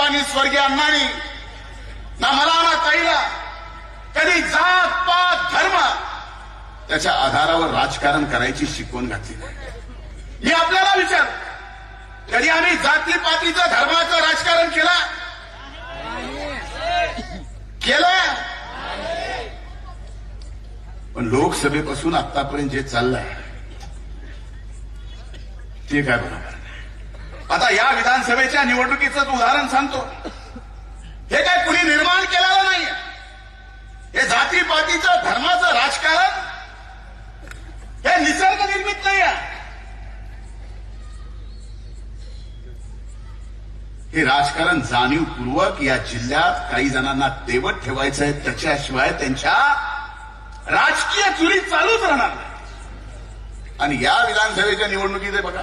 साहेबांनी स्वर्गीय अण्णांनी ना मला ना ताईला कधी जात पात धर्म त्याच्या आधारावर राजकारण करायची शिकवण घातली. मी आपल्याला विचार कधी आम्ही जाती जातीपातीचं धर्माचं राजकारण केलं? केलं? पण लोकसभेपासून आतापर्यंत जे चाललंय ते काय बरोबर आता या विधानसभेच्या निवडणुकीचं उदाहरण सांगतो. हे काय कुणी निर्माण केलेलं नाहीये? हे जातीपातीचं धर्माचं राजकारण? हे निसर्ग निर्मित नाही आहे हे राजकारण जाणीवपूर्वक या जिल्ह्यात काही जणांना तेवत ठेवायचं आहे त्याच्याशिवाय त्यांच्या राजकीय चुरी चालूच राहणार नाही. आणि या विधानसभेच्या निवडणुकीत बघा.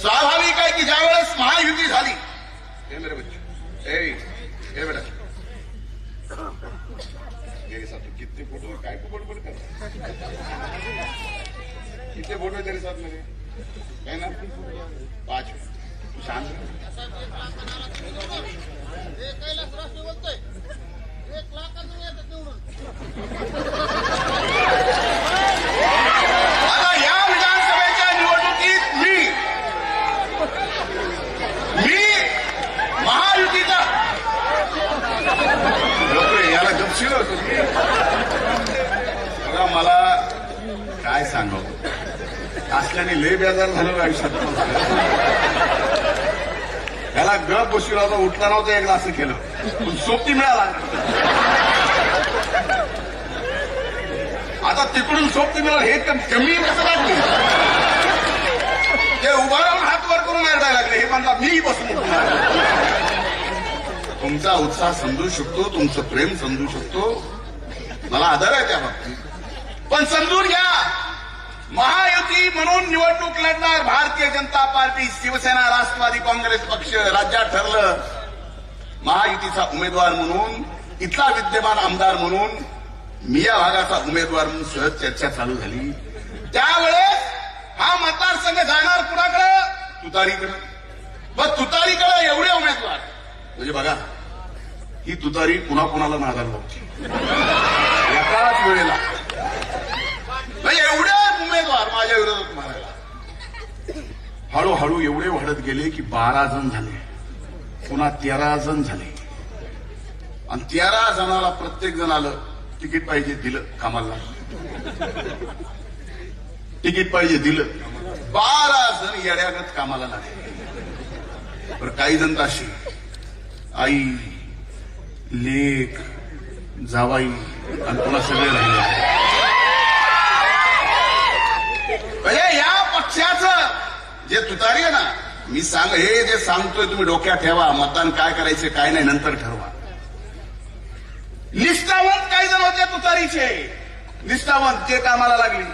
स्वाभाविक आहे की ज्या वेळेस महायुती झाली. हे मेरे बच्चे हे बेटा. मेरे साथ कितने फोटो काय को बड़ कर कितने फोटो है तेरे साथ मेरे है ना पांच. तू शांत एक लाख या विधानसभेच्या निवडणुकीत मी मी महायुतीचा बापरे, याला गपशील होतो मी. बघा मला काय सांगावं लय बेजार झालं आयुष्यात. त्याला गप बसू होता उठला एकदा असं केलं. पण सोबती मिळाला. आता तिकडून सोबती मिळालं हे कमी कसं लागली. ते उभा राहून हात वर करून मारडायला लागले. हे म्हणतात मी बसून तुमचा उत्साह समजू शकतो तुमचं प्रेम समजू शकतो. मला आदर आहे त्या बाबतीत. पण समजून घ्या. महायुती म्हणून निवडणूक लढणार भारतीय जनता पार्टी शिवसेना राष्ट्रवादी काँग्रेस पक्ष राज्यात ठरलं. महायुतीचा उमेदवार म्हणून इथला विद्यमान आमदार म्हणून मी या भागाचा उमेदवार म्हणून सहज चर्चा चालू झाली. त्यावेळेस हा मतदारसंघ जाणार कुणाकडे? तुतारीकडे. मग तुतारीकडे एवढे उमेदवार. म्हणजे बघा ही तुतारी पुन्हा कुणाला नादाला होती? एकाच वेळेला म्हणजे एवढे उमेदवार माझ्या विरोधात मारायला हळूहळू एवढे वाढत गेले की बारा जण झाले. पुन्हा तेरा जण झाले. आणि तेरा जणाला प्रत्येक जण आलं तिकीट पाहिजे दिलं कामाला. तिकीट पाहिजे दिलं. बारा जण येड्यागत कामाला लागले. तर काही जण अशी आई लेख जावाई आणि पुन्हा सगळे राहिले. या! जे तुतारी आहे ना मी सांग हे जे सांगतोय तुम्ही डोक्यात ठेवा मतदान काय करायचे काय नाही नंतर ठरवा. निष्ठावंत काही जण होते तुतारीचे. निष्ठावंत ते कामाला लागले.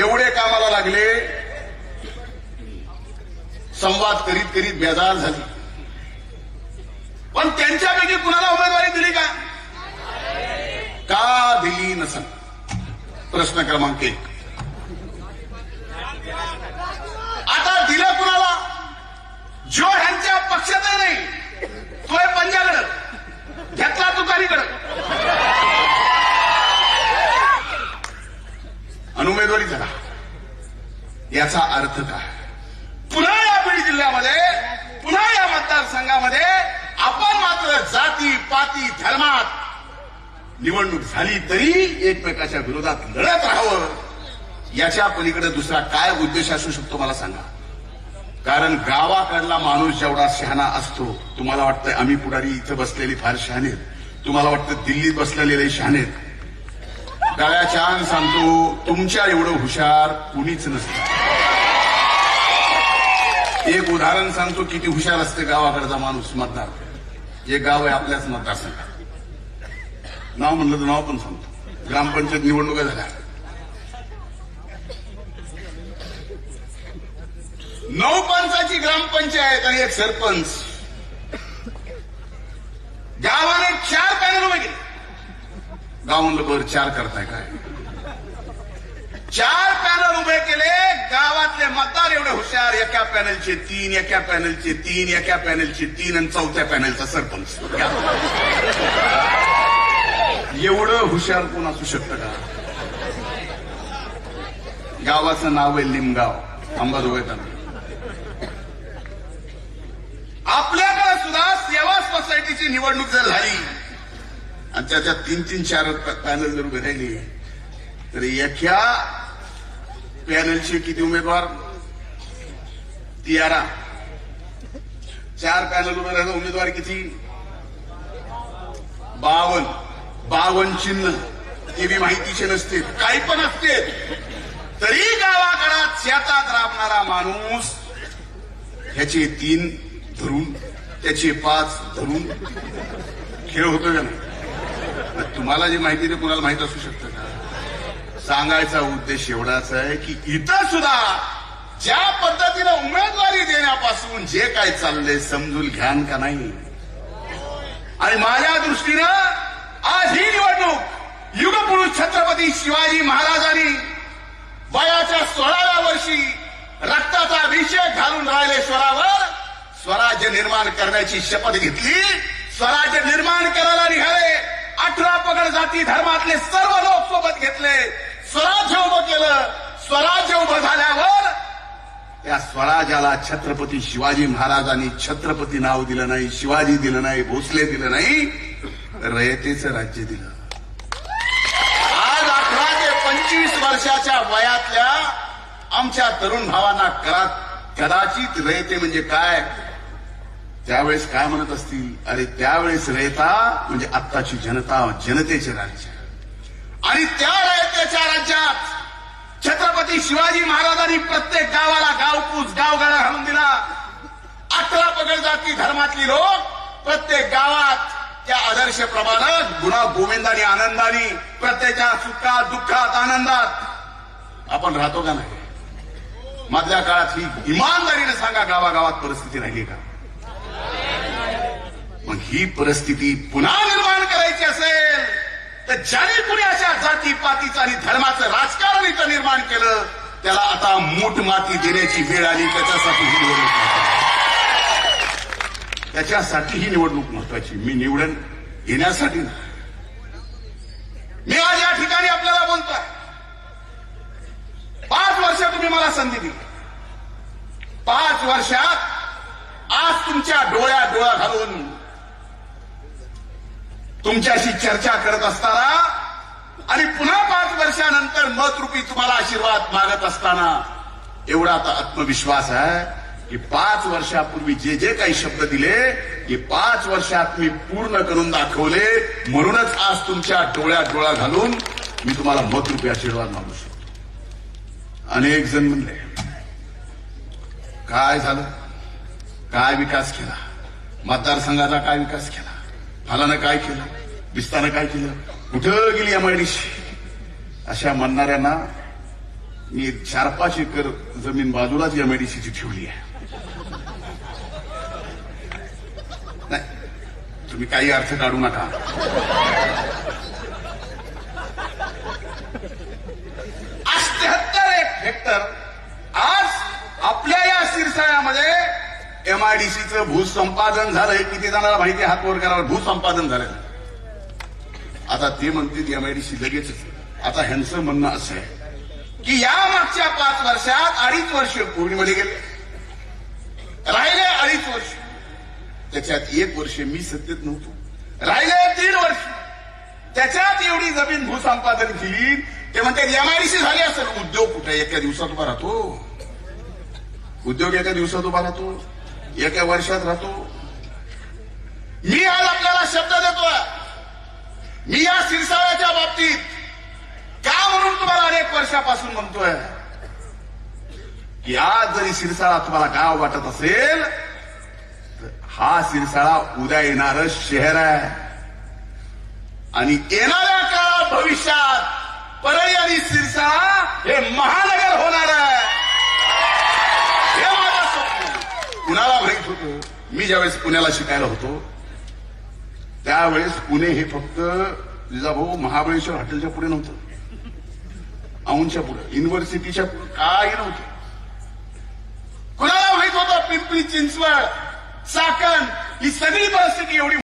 एवढे कामाला लागले संवाद करीत करीत बेजार झाली. पण त्यांच्यापैकी कुणाला उमेदवारी दिली का? का दिली नसल प्रश्न क्रमांक एक आता दिलं कुणाला जो ह्यांच्या पक्षातही नाही तोय पंजाकडं घेतला तुतारीकडं आणि उमेदवारी झाला याचा अर्थ काय पुन्हा या बीड जिल्ह्यामध्ये पुन्हा या मतदारसंघामध्ये आपण मात्र जाती पाती धर्मात निवडणूक झाली तरी एकमेकाच्या विरोधात लढत राहावं. याच्या पलीकडे दुसरा काय उद्देश असू शकतो मला सांगा. कारण गावाकडला माणूस जेवढा शहाणा असतो तुम्हाला वाटतं आम्ही पुढारी इथं बसलेली फार शहाणे तुम्हाला वाटतं दिल्लीत बसलेले शहाणे शहाणेत छान सांगतो तुमच्या एवढं हुशार कुणीच नसतं. एक उदाहरण सांगतो किती हुशार असते गावाकडचा माणूस मतदार. एक गाव आहे आपल्याच मतदारसंघात. नाव म्हणलं तर नाव पण सांगतो. ग्रामपंचायत निवडणुका झाल्या. नऊ पंचाची ग्रामपंचायत आणि एक सरपंच. गावाने चार पॅनल उभे केले. गाव म्हणलं बरं चार करताय काय? चार पॅनल उभे केले गावातले मतदार एवढे हुशार एका पॅनलचे तीन एका पॅनलचे तीन एका पॅनलचे तीन आणि चौथ्या पॅनलचा सरपंच. एवढं हुशार कोण असू शकतं का? गावाचं नाव आहे लिमगाव. अंबाजोगाई तालुका आपल्याकडे सुद्धा सेवा सोसायटीची निवडणूक जर झाली आणि त्याच्यात तीन तीन चार पॅनल जर उभे राहिली तर एका पॅनलचे किती उमेदवार? तियारा चार पॅनल उभे राहिलं उमेदवार किती? बावन बावन चिन्ह. देवी माहितीचे नसते काही पण असते तरी गावाकडे शेतात राबणारा माणूस ह्याचे तीन धरून त्याचे पाच धरून खेळ होतो का नाही? तुम्हाला जे माहिती ते कुणाला माहीत असू शकतं का? सांगायचा उद्देश एवढाच आहे की इथं सुद्धा ज्या पद्धतीनं उमेदवारी देण्यापासून जे काय चाललंय समजून घ्यान का नाही? आणि माझ्या दृष्टीनं आज ही निवडणूक युगपुरुष छत्रपती शिवाजी महाराजांनी वयाच्या सोळाव्या वर्षी रक्ताचा अभिषेक घालून राहिले स्वरावर. स्वराज्य निर्माण करण्याची शपथ घेतली. स्वराज्य निर्माण करायला निघाले. अठरा पगड जाती धर्मातले सर्व लोक सोबत घेतले. स्वराज्य उभं केलं. स्वराज्य उभं झाल्यावर त्या स्वराज्याला छत्रपती शिवाजी महाराजांनी छत्रपती नाव दिलं नाही शिवाजी दिलं नाही भोसले दिलं नाही. रयतेचं राज्य दिलं. आज अठरा ते पंचवीस वर्षाच्या वयातल्या आमच्या तरुण भावांना करा कदाचित रयते म्हणजे काय? त्यावेळेस काय म्हणत असतील? अरे त्यावेळेस रयता म्हणजे आत्ताची जनता जनतेचे राज्य. आणि त्या रयतेच्या राज्यात छत्रपती शिवाजी महाराजांनी प्रत्येक गावाला गावपूस गावगाडा घालून दिला. अठरा पगड जाती धर्मातली लोक प्रत्येक गावात त्या आदर्शप्रमाणे गुणा गोविंदानी आनंदानी प्रत्येकाच्या सुखात दुःखात आनंदात आपण राहतो का नाही? मधल्या काळात ही इमानदारीने सांगा गावागावात परिस्थिती राहिली का? मग ही परिस्थिती पुन्हा निर्माण करायची असेल तर ज्याने कुणी अशा जाती पातीचं आणि धर्माचं राजकारण इथं निर्माण केलं त्याला आता मूठ माती देण्याची वेळ आली त्याच्यासाठी ही निवडणूक त्याच्यासाठी ही निवडणूक महत्वाची मी निवडून येण्यासाठी मी आज या ठिकाणी आपल्याला बोलतोय. पाच वर्ष तुम्ही मला संधी दिली. पाच वर्षात आज तुमच्या डोळ्या डोळा घालून तुमच्याशी चर्चा करत असताना आणि पुन्हा पाच वर्षानंतर मत रूपी तुम्हाला आशीर्वाद मागत असताना एवढा आता आत्मविश्वास आहे. की पाच वर्षापूर्वी जे जे काही शब्द दिले ते पाच वर्षात मी पूर्ण करून दाखवले. म्हणूनच आज तुमच्या डोळ्यात डोळा घालून मी तुम्हाला मत रुपये आशीर्वाद मागू शकतो. अनेक जण म्हणले काय झालं? काय विकास केला? मतदारसंघाचा काय विकास केला? फलानं काय केलं? बिस्तानं काय केलं? कुठं गेली एमआयडीसी अशा म्हणणाऱ्यांना मी चार पाच एकर जमीन बाजूलाच एमआयडीसीची ठेवली आहे. नाही तुम्ही काही अर्थ काढू नका. अठ्याहत्तर एक हेक्टर आज आपल्या या शिरसाळ्यामध्ये एमआयडीसीचं भूसंपादन झालंय. किती जणांना माहिती आहे, हात वर करावर भूसंपादन झालंय. आता ते म्हणतील एमआयडीसी लगेच. आता ह्यांचं म्हणणं असं आहे. की या मागच्या पाच वर्षात अडीच वर्ष कोविडमध्ये गेले. राहिले अडीच वर्ष. त्याच्यात एक वर्ष मी सत्तेत नव्हतो. राहिले तीन वर्ष. त्याच्यात एवढी जमीन भूसंपादन केली. ते म्हणते एमआयडीसी झाली असेल. उद्योग कुठे? एका दिवसात उभा राहतो. उद्योग एका दिवसात उभा राहतो. एका वर्षात राहतो. मी आज आपल्याला शब्द देतो मी या सिरसाळ्याच्या बाबतीत म्हणून तुम्हाला अनेक वर्षापासून म्हणतोय की आज जरी शिरसाळा तुम्हाला गाव वाटत असेल तर हा शिरसाळा उद्या येणार शहर आहे. आणि येणाऱ्या काळात भविष्यात परळी आणि शिरसाळा हे महानगर होणार आहे. हे माझं स्वप्न. कुणाला माहीत होतं. मी ज्यावेळेस पुण्याला शिकायला होतो त्यावेळेस पुणे हे फक्त जिजाभाऊ महाबळेश्वर हॉटेलच्या पुढे नव्हतं. औंच्या पुढे. युनिव्हर्सिटीच्या पुढे. काय नव्हते. कुणाला माहीत होतं पिंपरी चिंचवड चाकण ही सगळी परिस्थिती एवढी